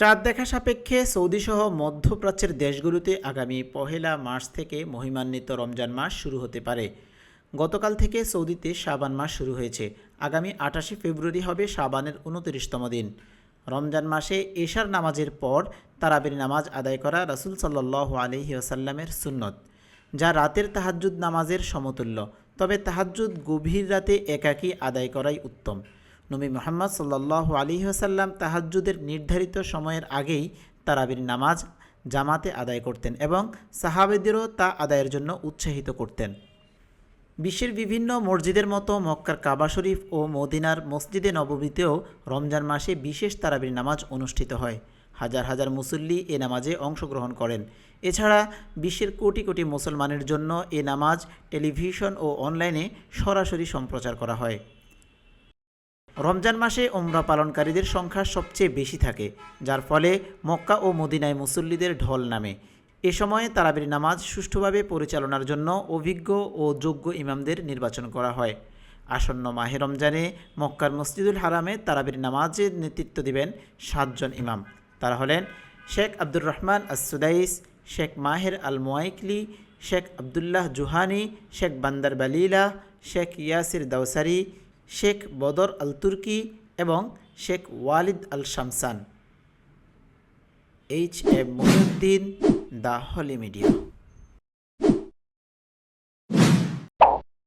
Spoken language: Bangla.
চাঁদ দেখা সাপেক্ষে সৌদিসহ মধ্যপ্রাচ্যের দেশগুলোতে আগামী পহেলা মার্চ থেকে মহিমান্বিত রমজান মাস শুরু হতে পারে। গতকাল থেকে সৌদিতে শাবান মাস শুরু হয়েছে। আগামী আটাশে ফেব্রুয়ারি হবে শাবানের উনতিরিশতম দিন। রমজান মাসে এশার নামাজের পর তারাবির নামাজ আদায় করা রাসুল সাল্লাহ আলহি আসাল্লামের সুন্নত, যা রাতের তাহাজ্জুদ নামাজের সমতুল্য। তবে তাহাজ্জুদ গভীর রাতে একাকী আদায় করাই উত্তম। নবী মোহাম্মদ সাল্লাহ আলী আসাল্লাম তাহাজ্জুদের নির্ধারিত সময়ের আগেই তারাবির নামাজ জামাতে আদায় করতেন এবং সাহাবেদেরও তা আদায়ের জন্য উৎসাহিত করতেন। বিশ্বের বিভিন্ন মসজিদের মতো মক্কার কাবা শরীফ ও মদিনার মসজিদে নববীতেও রমজান মাসে বিশেষ তারাবির নামাজ অনুষ্ঠিত হয়। হাজার হাজার মুসল্লি এ নামাজে অংশগ্রহণ করেন। এছাড়া বিশ্বের কোটি কোটি মুসলমানের জন্য এ নামাজ টেলিভিশন ও অনলাইনে সরাসরি সম্প্রচার করা হয়। রমজান মাসে ওমরা পালনকারীদের সংখ্যা সবচেয়ে বেশি থাকে, যার ফলে মক্কা ও মদিনায় মুসল্লিদের ঢল নামে। এ সময়ে তারাবির নামাজ সুষ্ঠুভাবে পরিচালনার জন্য অভিজ্ঞ ও যোগ্য ইমামদের নির্বাচন করা হয়। আসন্ন মাহে রমজানে মক্কার মসজিদুল হারামে তারাবির নামাজের নেতৃত্ব দিবেন সাতজন ইমাম। তারা হলেন শেখ আব্দুর রহমান আসুদাইস শেখ মাহের আল মোয়াইকলি শেখ আবদুল্লাহ জুহানি, শেখ বান্দার বালিলা, শেখ ইয়াসির দাউসারি শেখ বদর আল তুর্কি এবং Sheikh Walid Al Shamsan H M Mohiuddin, the Holy Media.